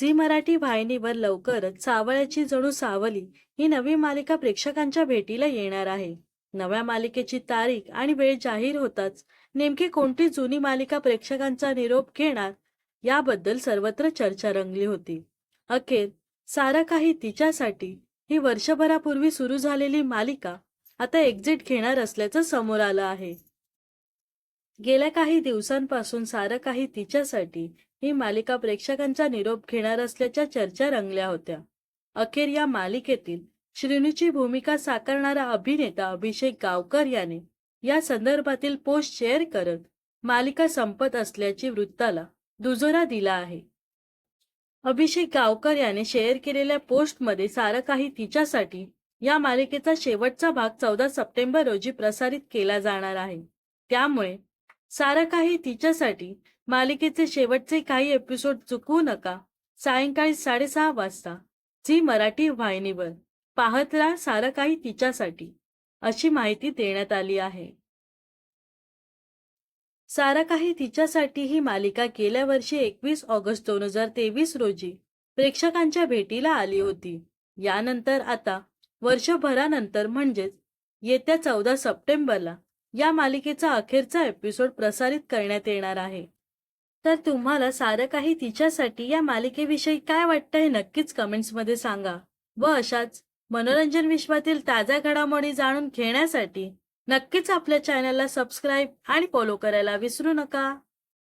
Zee Marathi वाहिनीवर लवकरच सावळ्याची जणू सावली ही नवी मालिका प्रेक्षकांच्या भेटीला येणार आहे. नव्या मालिकेची तारीख आणि वेळ जाहीर होताच नेमकी कोणती जुनी मालिका प्रेक्षकांचा निरोप घेणार याबद्दल सर्वत्र चर्चा रंगली होती. अखेर सारा काही तिच्यासाठी ही वर्षभरापूर्वी सुरू झालेली मालिका आता एक्झिट घेणार असल्याचं समोर आलं आहे. गेल्या काही दिवसांपासून सारं काही तिच्यासाठी ही मालिका प्रेक्षकांचा निरोप घेणार असल्याच्या चर्चा रंगल्या होत्या. अखेर या मालिकेतील श्रीनूची भूमिका साकारणारा अभिनेता अभिषेक गावकर याने या संदर्भातील पोस्ट शेअर करत मालिका संपत असल्याची वृत्ताला दुजोरा दिला आहे. अभिषेक गावकर याने शेअर केलेल्या पोस्टमध्ये सारं काही तिच्यासाठी या मालिकेचा शेवटचा भाग चौदा सप्टेंबर रोजी प्रसारित केला जाणार आहे. त्यामुळे सारं काही तिच्यासाठी मालिकेचे शेवटचे काही एपिसोड चुकवू नका. सायंकाळी साडेसहा वाजता झी मराठी वाहिनीवर. पाहत राहा सारं काही तिच्यासाठी. अशी माहिती देण्यात आली आहे. सारं काही तिच्यासाठी ही मालिका गेल्या वर्षी एकवीस ऑगस्ट दोन हजार तेवीस रोजी प्रेक्षकांच्या भेटीला आली होती. यानंतर आता वर्षभरानंतर म्हणजेच येत्या चौदा सप्टेंबरला या मालिकेचा अखेरचा एपिसोड प्रसारित करण्यात येणार आहे. तर तुम्हाला सारं काही तिच्यासाठी या मालिकेविषयी काय वाटतं हे नक्कीच कमेंट्समध्ये सांगा. व अशाच मनोरंजन विश्वातील ताज्या घडामोडी जाणून घेण्यासाठी नक्कीच आपल्या चॅनलला सबस्क्राईब आणि फॉलो करायला विसरू नका.